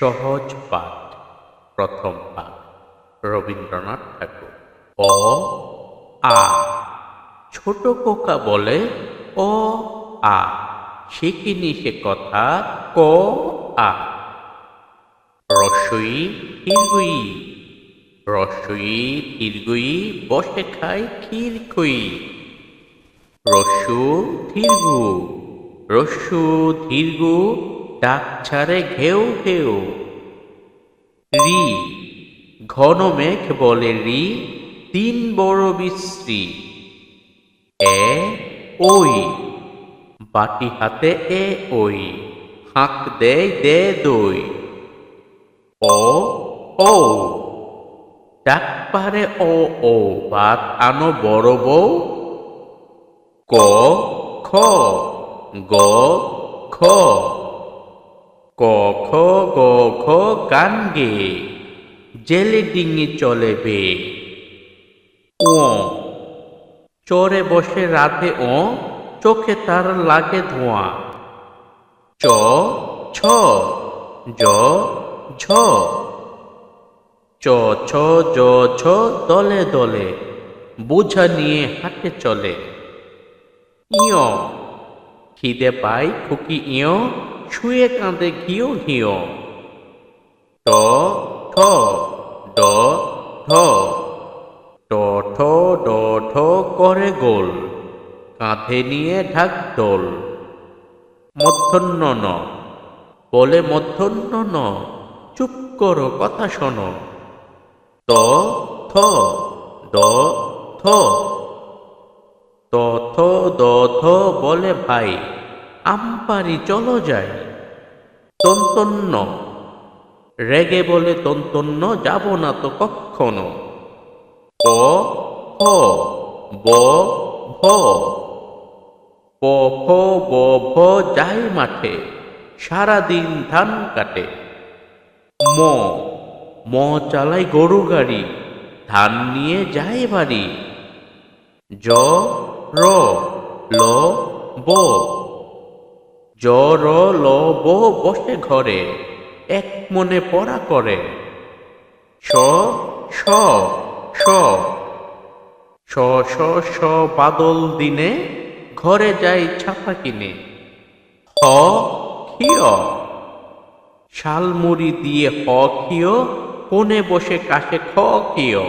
সহজ পাঠ, প্রথম পাঠ, রবীন্দ্রনাথ ঠাকুর। অ, আ। ছোট কোকা বলে, অ, আ। শিখিনি সে কথা? ক, আ। রসই দীর্ঘই রসই দীর্ঘই বসে খায় ক্ষীর খই রস্যু দীর্ঘ রস্যু দীর্ঘ ডাক ছাড়ে ঘেউ ঘেউ। রি, ঘন মেঘ বলে রি, তিন বড় বিশ্রী। এ ওই বাটি হাতে এ ওই হাঁক দেয় দে দই। ও ও ডাক পারে ও ও ভাত আনো বড় বউ। ক, খ, গ, খ। ক খ গ খ গান গে জেলে ডিঙি চলে বে। ও, চরে বসে রাতে ও, চোখে তার লাগে ধোঁয়া। চ, ছ, জ, ঝ। চ, ছ, জ, ছ, দলে দলে, বোঝা নিয়ে হাঁটে চলে। ইয়, খিদে পাই খুকি ইয় শুয়ে কাঁদে ঘিও ঘিও। ট ঠ ড ঢ ট ঠ ড ঠ করে গোল কাঁধে নিয়ে ঢাক দোল। মধ্যাহ্ন ন বলে মধ্যাহ্ন ন চুপ করো কথা শোনো। ত থ দ থ। ত থ দ থ বলে ভাই আমপারি চলো যাই। তন্তন্য। রেগে বলে, তন্তন্য যাব না তো কখনো প ফ ব, ভ। প ফ ব ভ যাই মাঠে, সারাদিন ধান কাটে। ম ম চালাই গরু গাড়ি, ধান নিয়ে যায় বাড়ি। জ, র, ল, ব। জ র ল ব বসে ঘরে, এক মনে পড়া করে। স স স স স স বাদল দিনে ঘরে যাই ছাপা কিনে। হ খিয় শালমুড়ি দিয়ে হ খিয় কোণে বসে কাশে খ খিয়